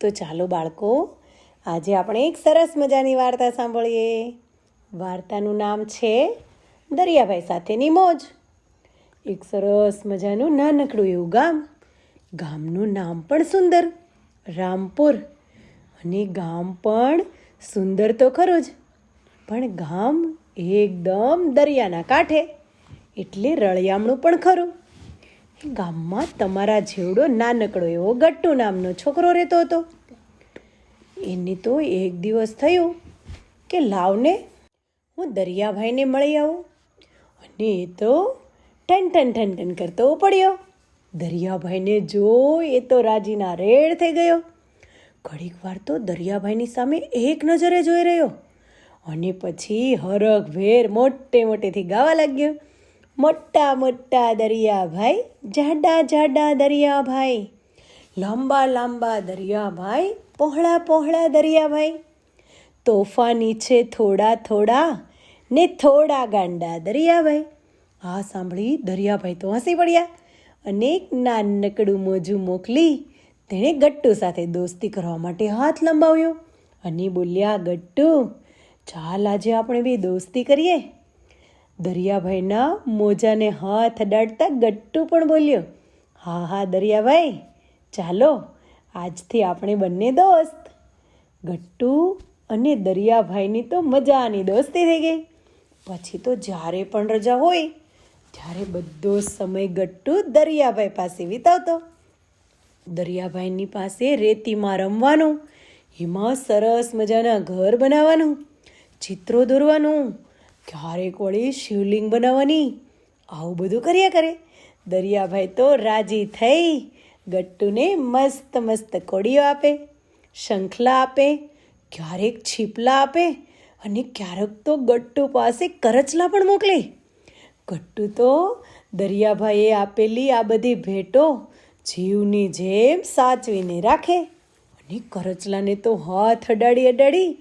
તો ચાલો બાળકો, આજે આપણે એક સરસ મજાની વાર્તા સાંભળીએ. વાર્તાનું નામ છે દરિયાભાઈ સાથેની મોજ. એક સરસ મજાનું નાનકડું એવું ગામ. ગામનું નામ પણ સુંદર, રામપુર. અને ગામ પણ સુંદર તો ખરું જ. પણ ગામ એકદમ દરિયાના કાંઠે, એટલે રળિયામણું પણ ખરું. ગામમાં તમારા જેવડો નાનકડો એવો ગટ્ટુ નામનો છોકરો રહેતો હતો. એને તો એક દિવસ થયું કે લાવને હું દરિયાભાઈને મળી આવું. અને એ તો ટન ટન ટન ટન કરતો પડ્યો દરિયાભાઈને જો એ તો રાજીના રેડ થઈ ગયો. ઘડીક વાર તો દરિયાભાઈની સામે એક નજરે જોઈ રહ્યો. અને પછી હરખ ભેર મોટે મોટેથી ગાવા લાગ્યો. મોટા મોટા દરિયાભાઈ, જાડા જાડા દરિયાભાઈ, લાંબા લાંબા દરિયાભાઈ, પહોળા પહોળા દરિયાભાઈ. તોફાની છે થોડા થોડા ને થોડા ગાંડા દરિયાભાઈ. આ સાંભળી દરિયાભાઈ તો હસી પડ્યા અને એક નાનકડું મોજું મોકલી તેણે ગટ્ટુ સાથે દોસ્તી કરવા માટે હાથ લંબાવ્યો અને બોલ્યા, ગટ્ટુ, ચાલ આજે આપણે બે દોસ્તી કરીએ. દરિયાભાઈના મોજાને હાથ અડાડતા ગટ્ટુ પણ બોલ્યો, હા હા, દરિયાભાઈ, ચાલો, આજથી આપણે બંને દોસ્ત. ગટ્ટુ અને દરિયાભાઈની તો મજાની દોસ્તી થઈ ગઈ. પછી તો જ્યારે પણ રજા હોય, ત્યારે બધો સમય ગટ્ટુ દરિયાભાઈ પાસે વિતાવતો. દરિયાભાઈની પાસે રેતીમાં રમવાનું, એમાં સરસ મજાના ઘર બનાવવાનું, ચિત્રો દોરવાનું ક્યારેક વળી શિવલિંગ બનાવવાની? આવું બધું કર્યા કરે. દરિયાભાઈ તો રાજી થઈ ગટ્ટુને મસ્ત મસ્ત કોડીઓ આપે, શંખલા આપે, ક્યારેક છીપલા આપે અને ક્યારેક તો ગટ્ટુ પાસે કરચલા પણ મોકલે. ગટ્ટુ તો દરિયાભાઈએ આપેલી આ બધી ભેટો જીવની જેમ સાચવીને રાખે અને કરચલાને તો હાથ અડાડી અડાડી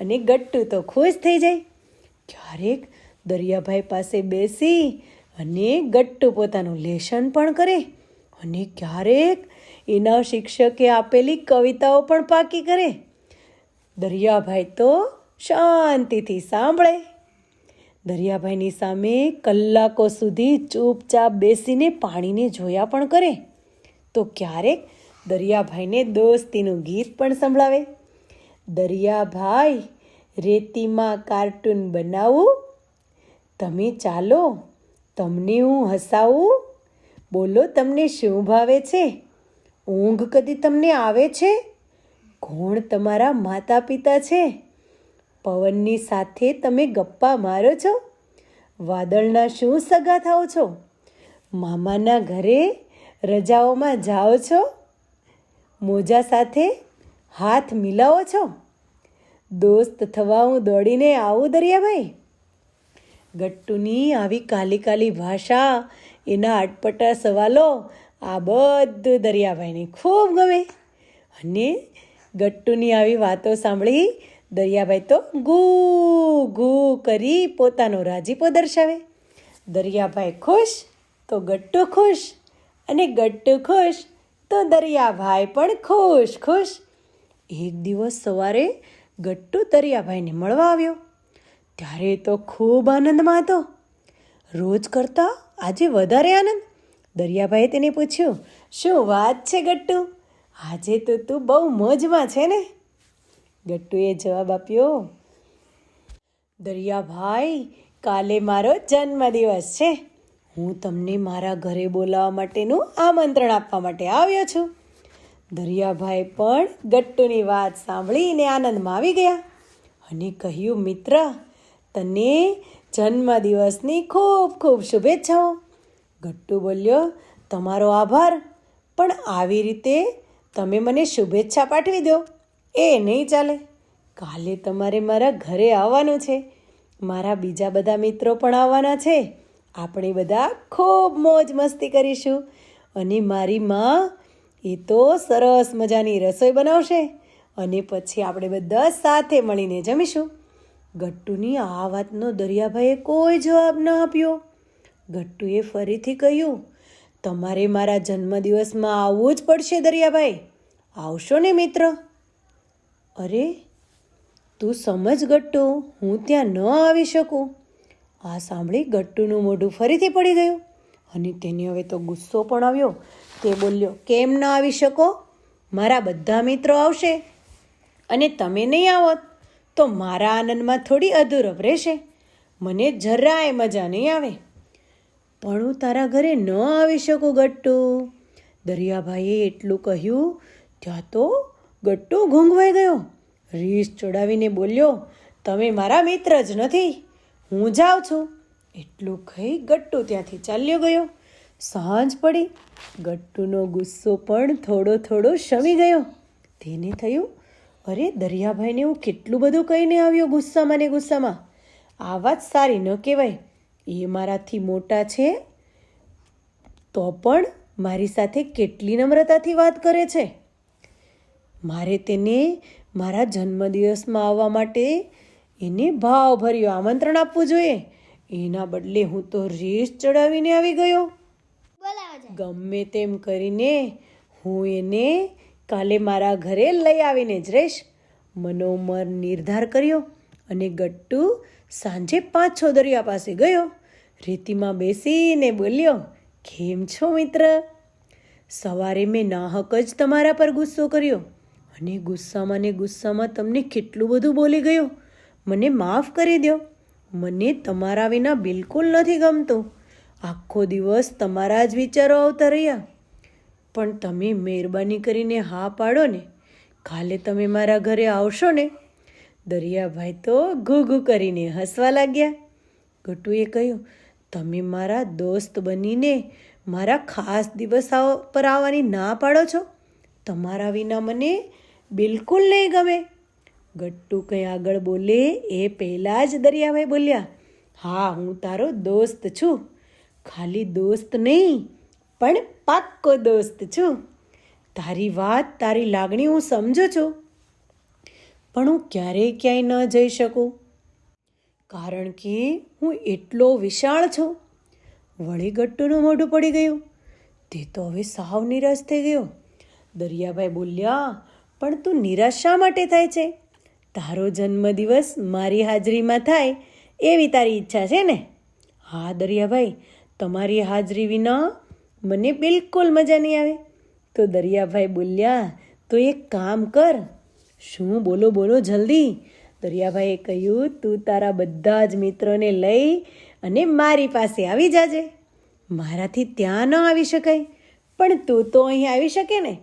અને ગટ્ટુ તો ખુશ થઈ જાય. ક્યારેક દરિયાભાઈ પાસે બેસી અને ગટ્ટુ પોતાનું લેશન પણ કરે અને ક્યારેક એના શિક્ષકે આપેલી કવિતાઓ પણ પાકી કરે. દરિયાભાઈ તો શાંતિથી સાંભળે. દરિયાભાઈની સામે કલાકો સુધી ચૂપચાપ બેસીને પાણીને જોયા પણ કરે. તો ક્યારેક દરિયાભાઈને દોસ્તીનું ગીત પણ સંભળાવે. દરિયાભાઈ રેતીમાં કાર્ટૂન બનાવું? તમે ચાલો, તમને હું હસાવું? બોલો, તમને શું ભાવે છે? ઊંઘ કદી તમને આવે છે? કોણ તમારા માતા પિતા છે? પવનની સાથે તમે ગપ્પા મારો છો? વાદળના શું સગા થાઓ છો? મામાના ઘરે રજાઓમાં જાઓ છો? મોજા સાથે હાથ મિલાવો છો? દોસ્ત થવા હું દોડીને આવું દરિયાભાઈ? ગટ્ટુની આવી કાલી કાલી ભાષા, એના અટપટા સવાલો, આ બધું દરિયાભાઈને ખૂબ ગમે. અને ગટ્ટુની આવી વાતો સાંભળી દરિયાભાઈ તો ગુ ગુ કરી પોતાનો રાજીપો દર્શાવે. દરિયાભાઈ ખુશ તો ગટ્ટુ ખુશ, અને ગટ્ટુ ખુશ તો દરિયાભાઈ પણ ખુશ ખુશ. એક દિવસ સવારે ગટ્ટુ દરિયાભાઈને મળવા આવ્યો. ત્યારે તો ખૂબ આનંદમાં હતો. રોજ કરતાં આજે વધારે આનંદ. દરિયાભાઈએ તેને પૂછ્યું, શું વાત છે ગટ્ટુ? આજે તો તું બહુ મોજમાં છે ને? ગટ્ટુએ જવાબ આપ્યો, દરિયાભાઈ, કાલે મારો જન્મદિવસ છે. હું તમને મારા ઘરે બોલાવવા માટેનું આમંત્રણ આપવા માટે આવ્યો છું. દરિયાભાઈ પણ ગટ્ટુની વાત સાંભળીને આનંદમાં આવી ગયા અને કહ્યું, મિત્ર, તને જન્મદિવસની ખૂબ ખૂબ શુભેચ્છાઓ. ગટ્ટુ બોલ્યો, તમારો આભાર, પણ આવી રીતે તમે મને શુભેચ્છા પાઠવી દો. એ નહીં ચાલે. કાલે તમારે મારા ઘરે આવવાનું છે. મારા બીજા બધા મિત્રો પણ આવવાના છે. આપણે બધા ખૂબ મોજ મસ્તી કરીશું અને મારી માં એ તો સરસ મજાની રસોઈ બનાવશે. અને પછી આપણે બધા સાથે મળીને જમીશું. ગટ્ટુની આ વાતનો દરિયાભાઈએ કોઈ જવાબ ન આપ્યો. ગટ્ટુએ ફરીથી કહ્યું, તમારે મારા જન્મદિવસમાં આવવું જ પડશે દરિયાભાઈ. આવશો ને, મિત્ર? અરે, તું સમજ ગટ્ટુ, હું ત્યાં ન આવી શકું. આ સાંભળી ગટ્ટુનું મોઢું ફરીથી પડી ગયું. અને તેને હવે તો ગુસ્સો પણ આવ્યો. તે બોલ્યો, કેમ ન આવી શકો? મારા બધા મિત્રો આવશે. અને તમે નહીં આવો તો મારા આનંદમાં થોડી અધૂરપ રહેશે. મને જરાય મજા નહીં આવે. પણ હું તારા ઘરે ન આવી શકું, ગટ્ટુ. દરિયાભાઈએ એટલું કહ્યું, ત્યાં તો ગટ્ટુ ઘૂંઘવાઈ ગયો. રીસ ચડાવીને બોલ્યો, તમે મારા મિત્ર જ નથી. હું જાઉં છું. એટલું કહી ગટ્ટુ ત્યાંથી ચાલ્યો ગયો. સાંજ પડી. ગટ્ટુનો ગુસ્સો પણ થોડો થોડો શમી ગયો. તેને થયું, અરે, દરિયાભાઈને હું કેટલું બધું કહીને આવ્યો ગુસ્સામાં ને ગુસ્સામાં? આ વાત સારી ન કહેવાય. એ મારાથી મોટા છે. તો પણ મારી સાથે કેટલી નમ્રતાથી વાત કરે છે. મારે તેને મારા જન્મદિવસમાં આવવા માટે એને ભાવભર્યું આમંત્રણ આપવું જોઈએ. એના બદલે હું તો રેસ ચડાવીને આવી ગયો. ગમે તેમ કરીને હું એને કાલે મારા ઘરે લઈ આવીને જ રહીશ. મનોમર નિર્ધાર કર્યો અને ગટ્ટુ સાંજે પાંચ છ દરિયા પાસે ગયો. રેતીમાં બેસીને બોલ્યો કેમ છો મિત્ર? સવારે મેં નાહક જ તમારા પર ગુસ્સો કર્યો અને ગુસ્સામાં ને ગુસ્સામાં તમને કેટલું બધું બોલી ગયો. મને માફ કરી દો મને તમારા વિના બિલકુલ નથી ગમતું. આખો દિવસ તમારા જ વિચારો આવતા રહ્યા. પણ તમે મહેરબાની કરીને હા પાડો ને. કાલે તમે મારા ઘરે આવશો ને. દરિયાભાઈ તો ઘૂ ઘૂ કરીને હસવા લાગ્યા. ગટુએ કહ્યું, તમે મારા દોસ્ત બનીને મારા ખાસ દિવસ પર આવવાની ના પાડો છો. તમારા વિના મને બિલકુલ નહીં ગમે. ગટ્ટુ કંઈ આગળ બોલે એ પહેલાં જ દરિયાભાઈ બોલ્યા, હા, હું તારો દોસ્ત છું. ખાલી દોસ્ત નહીં, પણ પાક્કો દોસ્ત છું. તારી વાત, તારી લાગણી હું સમજુ છું, પણ હું ક્યારેય ક્યાંય ન જઈ શકું. કારણ કે હું એટલો વિશાળ છું. વળી ગટ્ટુનું મોઢું પડી ગયું. તે તો હવે સાવ નિરાશ થઈ ગયો. દરિયાભાઈ બોલ્યા, પણ તું નિરાશ શા માટે થાય છે? તારો જન્મદિવસ મારી હાજરીમાં થાય એવી તારી ઈચ્છા છે ને? હા, દરિયાભાઈ, તમારી હાજરી વિના મને બિલકુલ મજા નહીં આવે. તો દરિયાભાઈ બોલ્યા, તો એક કામ કર. શું? બોલો બોલો, જલ્દી. દરિયાભાઈએ કહ્યું, તું તારા બધા જ મિત્રોને લઈ અને મારી પાસે આવી જાજે. મારાથી ત્યાં ન આવી શકાય. પણ તું તો અહીં આવી શકે ને?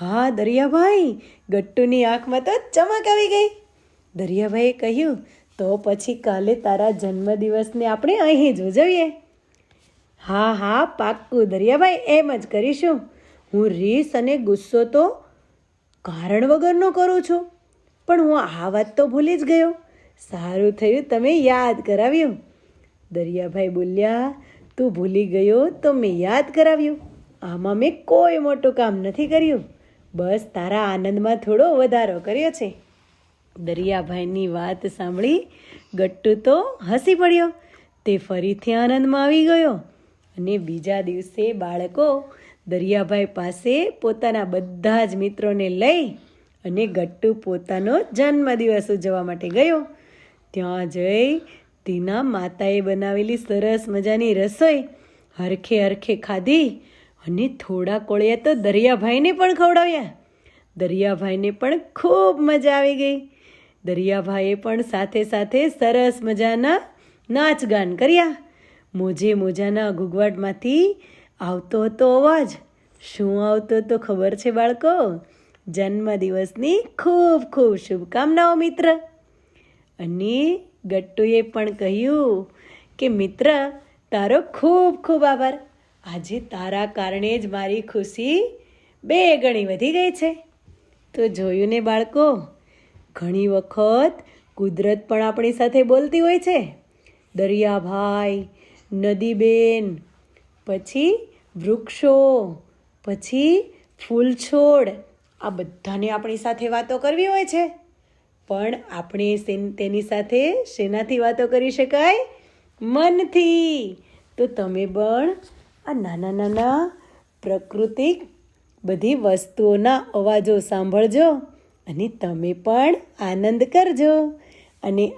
હા, દરિયાભાઈ, ગટ્ટુની આંખમાં તો ચમક આવી ગઈ. દરિયાભાઈએ કહ્યું, તો પછી કાલે તારા જન્મદિવસને આપણે અહીં જ ઉજવીએ. હા હા, પાક્કું, દરિયાભાઈ, એમ જ કરીશું. હું રીસ અને ગુસ્સો તો કારણ વગરનો કરું છું. પણ હું આ વાત તો ભૂલી જ ગયો. સારું થયું તમે યાદ કરાવ્યું. દરિયાભાઈ બોલ્યા, તું ભૂલી ગયો તો મેં યાદ કરાવ્યું. આમાં મેં કોઈ મોટું કામ નથી કર્યું. બસ તારા આનંદમાં થોડો વધારો કર્યો છે. દરિયાભાઈની વાત સાંભળી ગટ્ટુ તો હસી પડ્યો. તે ફરીથી આનંદમાં આવી ગયો. અને બીજા દિવસે બાળકો દરિયાભાઈ પાસે પોતાના બધા જ મિત્રોને લઈ અને ગટ્ટુ પોતાનો જન્મદિવસ ઉજવવા માટે ગયો. ત્યાં જઈ તેના માતાએ બનાવેલી સરસ મજાની રસોઈ હરખે હરખે ખાધી અને થોડા કોળિયા તો દરિયાભાઈને પણ ખવડાવ્યા. દરિયાભાઈને પણ ખૂબ મજા આવી ગઈ. દરિયાભાઈએ પણ સાથે સાથે સરસ મજાના નાચગાન કર્યા. મોજે મોજાના ઘૂઘવાટમાંથી આવતો હતો અવાજ. શું આવતો તો ખબર છે બાળકો? જન્મદિવસની ખૂબ ખૂબ શુભકામનાઓ, મિત્ર. અને ગટ્ટુએ પણ કહ્યું કે, મિત્ર, તારો ખૂબ ખૂબ આભાર. આજે તારા કારણે જ મારી ખુશી બે ગણી વધી ગઈ છે. તો જોયું ને બાળકો, ઘણી વખત કુદરત પણ આપણી સાથે બોલતી હોય છે. દરિયાભાઈ, નદીબેન, પછી વૃક્ષો, પછી ફૂલછોડ, આ બધાને આપણી સાથે વાતો કરવી હોય છે. પણ આપણે તેની સાથે શેનાથી વાતો કરી શકાય? મનથી. તો તમે પણ આ નાના નાના પ્રકૃતિક બધી વસ્તુઓના અવાજો સાંભળજો અને તમે પણ આનંદ કરજો. અને